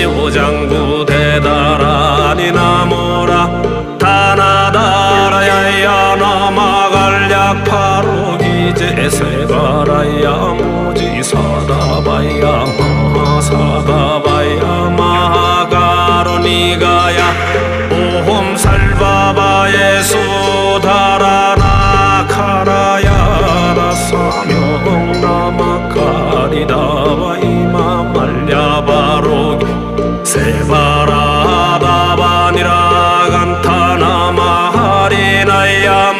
신이 오장구 대다라니 나무라. 다나다라야야 넘어갈약파로 기제세가라야 무지사다바야 마사다바야. Nara.